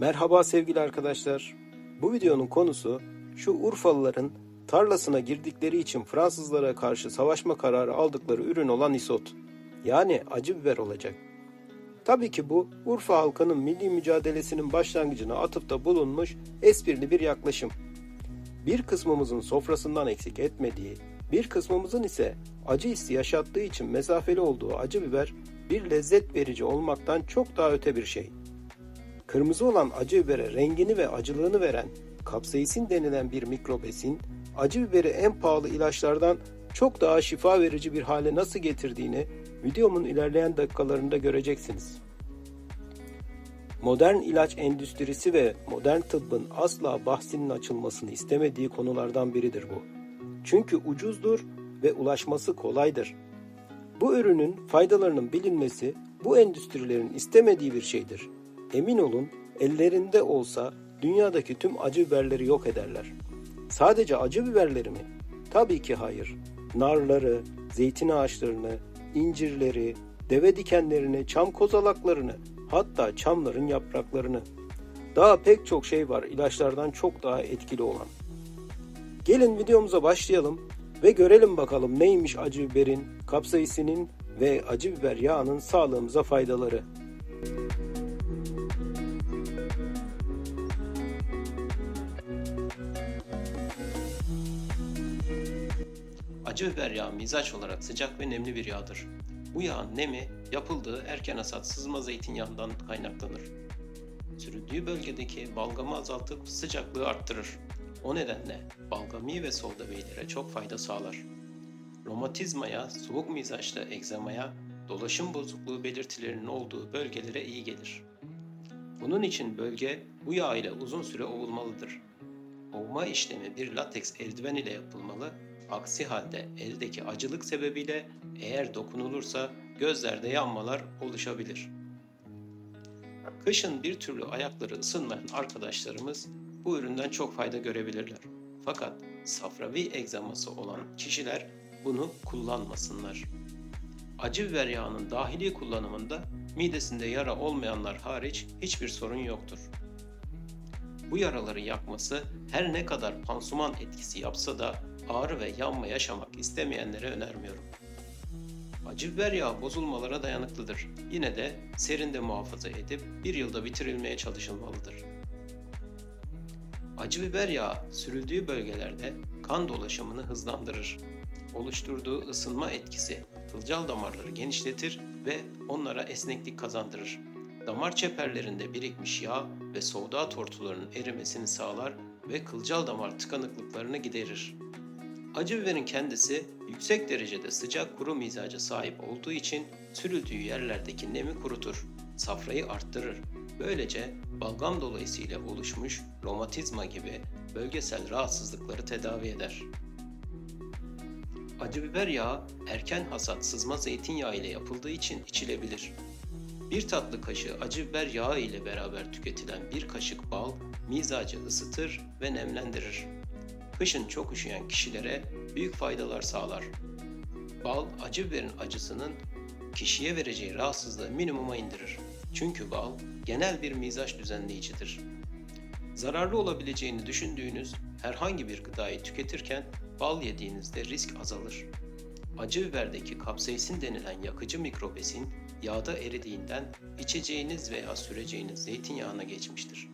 Merhaba sevgili arkadaşlar. Bu videonun konusu şu Urfalıların tarlasına girdikleri için Fransızlara karşı savaşma kararı aldıkları ürün olan isot. Yani acı biber olacak. Tabii ki bu Urfa halkının milli mücadelesinin başlangıcına atıfta bulunmuş esprili bir yaklaşım. Bir kısmımızın sofrasından eksik etmediği, bir kısmımızın ise acı hissi yaşattığı için mesafeli olduğu acı biber bir lezzet verici olmaktan çok daha öte bir şey. Kırmızı olan acı bibere rengini ve acılığını veren kapsaisin denilen bir mikrobesin acı biberi en pahalı ilaçlardan çok daha şifa verici bir hale nasıl getirdiğini videomun ilerleyen dakikalarında göreceksiniz. Modern ilaç endüstrisi ve modern tıbbın asla bahsinin açılmasını istemediği konulardan biridir bu. Çünkü ucuzdur ve ulaşması kolaydır. Bu ürünün faydalarının bilinmesi bu endüstrilerin istemediği bir şeydir. Emin olun ellerinde olsa dünyadaki tüm acı biberleri yok ederler. Sadece acı biberleri mi? Tabii ki hayır. Narları, zeytin ağaçlarını, incirleri, deve dikenlerini, çam kozalaklarını, hatta çamların yapraklarını. Daha pek çok şey var ilaçlardan çok daha etkili olan. Gelin videomuza başlayalım ve görelim bakalım neymiş acı biberin, kapsaisinin ve acı biber yağının sağlığımıza faydaları. Acı biber yağı mizaç olarak sıcak ve nemli bir yağdır. Bu yağın nemi yapıldığı erken hasat sızma zeytinyağından kaynaklanır. Sürüldüğü bölgedeki balgamı azaltıp sıcaklığı arttırır. O nedenle balgami ve soldaveylere çok fayda sağlar. Romatizmaya, soğuk mizaçlı egzamaya, dolaşım bozukluğu belirtilerinin olduğu bölgelere iyi gelir. Bunun için bölge bu yağ ile uzun süre ovulmalıdır. Ovma işlemi bir lateks eldiven ile yapılmalı, aksi halde eldeki acılık sebebiyle eğer dokunulursa gözlerde yanmalar oluşabilir. Kışın bir türlü ayakları ısınmayan arkadaşlarımız bu üründen çok fayda görebilirler. Fakat safravi egzaması olan kişiler bunu kullanmasınlar. Acı biber yağının dahili kullanımında midesinde yara olmayanlar hariç hiçbir sorun yoktur. Bu yaraları yakması her ne kadar pansuman etkisi yapsa da ağrı ve yanma yaşamak istemeyenlere önermiyorum. Acı biber yağı bozulmalara dayanıklıdır. Yine de serinde muhafaza edip bir yılda bitirilmeye çalışılmalıdır. Acı biber yağı sürüldüğü bölgelerde kan dolaşımını hızlandırır. Oluşturduğu ısınma etkisi kılcal damarları genişletir ve onlara esneklik kazandırır. Damar çeperlerinde birikmiş yağ ve soğuda tortularının erimesini sağlar ve kılcal damar tıkanıklıklarını giderir. Acı biberin kendisi yüksek derecede sıcak kuru mizaca sahip olduğu için sürüldüğü yerlerdeki nemi kurutur, safrayı arttırır. Böylece balgam dolayısıyla oluşmuş romatizma gibi bölgesel rahatsızlıkları tedavi eder. Acı biber yağı erken hasat sızma zeytinyağı ile yapıldığı için içilebilir. Bir tatlı kaşığı acı biber yağı ile beraber tüketilen bir kaşık bal mizacı ısıtır ve nemlendirir. Kışın çok üşüyen kişilere büyük faydalar sağlar. Bal acı biberin acısının kişiye vereceği rahatsızlığı minimuma indirir. Çünkü bal genel bir mizaç düzenleyicidir. Zararlı olabileceğini düşündüğünüz herhangi bir gıdayı tüketirken bal yediğinizde risk azalır. Acı biberdeki kapsaisin denilen yakıcı mikrobesin yağda eridiğinden içeceğiniz veya süreceğiniz zeytinyağına geçmiştir.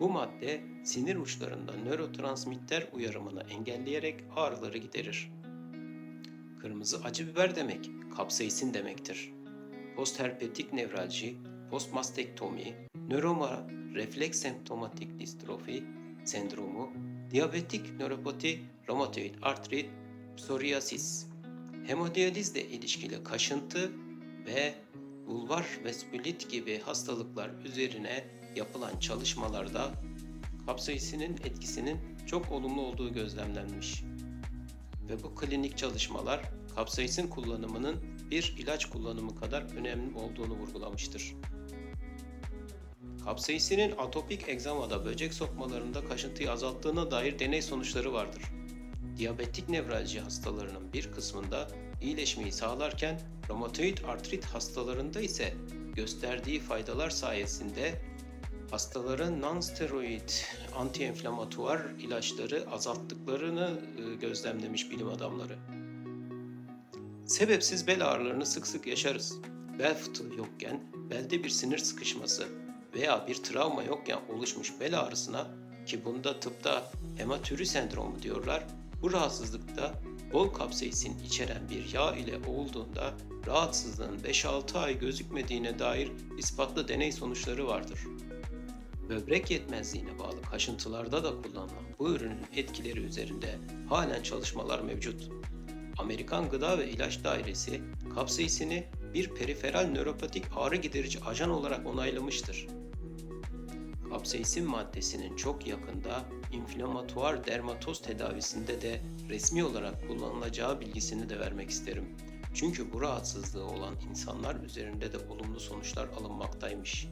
Bu madde sinir uçlarında nörotransmitter uyarımını engelleyerek ağrıları giderir. Kırmızı acı biber demek kapsaisin demektir. Postherpetik nevralji, postmastektomi, nöroma refleks semptomatik distrofi sendromu, diyabetik nöropati, romatoid artrit, psoriasis, hemodiyalizle ilişkili kaşıntı ve bulvar vaskülit gibi hastalıklar üzerine yapılan çalışmalarda kapsaisinin etkisinin çok olumlu olduğu gözlemlenmiş. Ve bu klinik çalışmalar kapsaisin kullanımının bir ilaç kullanımı kadar önemli olduğunu vurgulamıştır. Kapsaisinin atopik egzamada böcek sokmalarında kaşıntıyı azalttığına dair deney sonuçları vardır. Diyabetik nevralji hastalarının bir kısmında iyileşmeyi sağlarken romatoid artrit hastalarında ise gösterdiği faydalar sayesinde hastalara non-steroid anti-enflamatuar ilaçları azalttıklarını e, gözlemlemiş bilim adamları. Sebepsiz bel ağrılarını sık sık yaşarız. Bel fıtığı yokken belde bir sinir sıkışması veya bir travma yokken oluşmuş bel ağrısına ki bunda tıpta hematüri sendromu diyorlar. Bu rahatsızlıkta bol kapsaisin içeren bir yağ ile olduğunda rahatsızlığın 5-6 ay gözükmediğine dair ispatlı deney sonuçları vardır. Böbrek yetmezliğine bağlı kaşıntılarda da kullanılan bu ürünün etkileri üzerinde halen çalışmalar mevcut. Amerikan Gıda ve İlaç Dairesi kapsaisini bir periferal nöropatik ağrı giderici ajan olarak onaylamıştır. Kapsaisin maddesinin çok yakında inflamatuar dermatoz tedavisinde de resmi olarak kullanılacağı bilgisini de vermek isterim. Çünkü bu rahatsızlığı olan insanlar üzerinde de olumlu sonuçlar alınmaktaymış.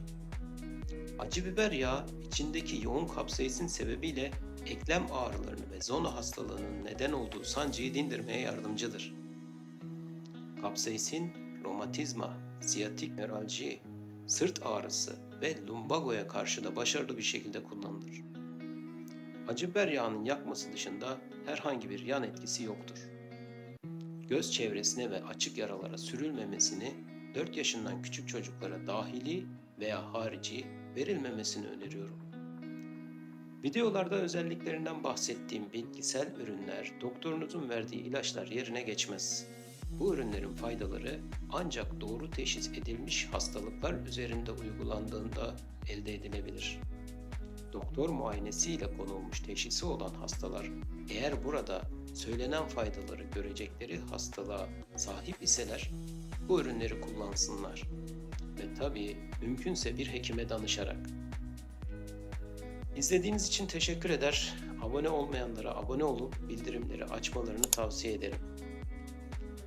Acı biber yağı içindeki yoğun kapsaisin sebebiyle eklem ağrılarını ve zona hastalığının neden olduğu sancıyı dindirmeye yardımcıdır. Kapsaisin romatizma, siyatik nöralji, sırt ağrısı ve lumbagoya karşı da başarılı bir şekilde kullanılır. Acı biber yağının yakması dışında herhangi bir yan etkisi yoktur. Göz çevresine ve açık yaralara sürülmemesini 4 yaşından küçük çocuklara dahili veya harici verilmemesini öneriyorum. Videolarda özelliklerinden bahsettiğim bitkisel ürünler doktorunuzun verdiği ilaçlar yerine geçmez. Bu ürünlerin faydaları ancak doğru teşhis edilmiş hastalıklar üzerinde uygulandığında elde edilebilir. Doktor muayenesiyle konulmuş teşhisi olan hastalar eğer burada söylenen faydaları görecekleri hastalığa sahip iseler bu ürünleri kullansınlar ve tabii mümkünse bir hekime danışarak. İzlediğiniz için teşekkür eder. Abone olmayanlara abone olup bildirimleri açmalarını tavsiye ederim.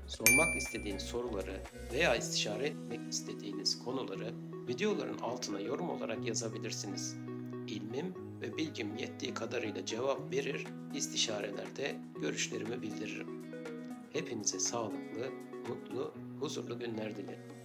Sormak istediğiniz soruları veya istişare etmek istediğiniz konuları videoların altına yorum olarak yazabilirsiniz. İlmim ve bilgim yettiği kadarıyla cevap verir, istişarelerde görüşlerimi bildiririm. Hepinize sağlıklı, mutlu, huzurlu günler dilerim.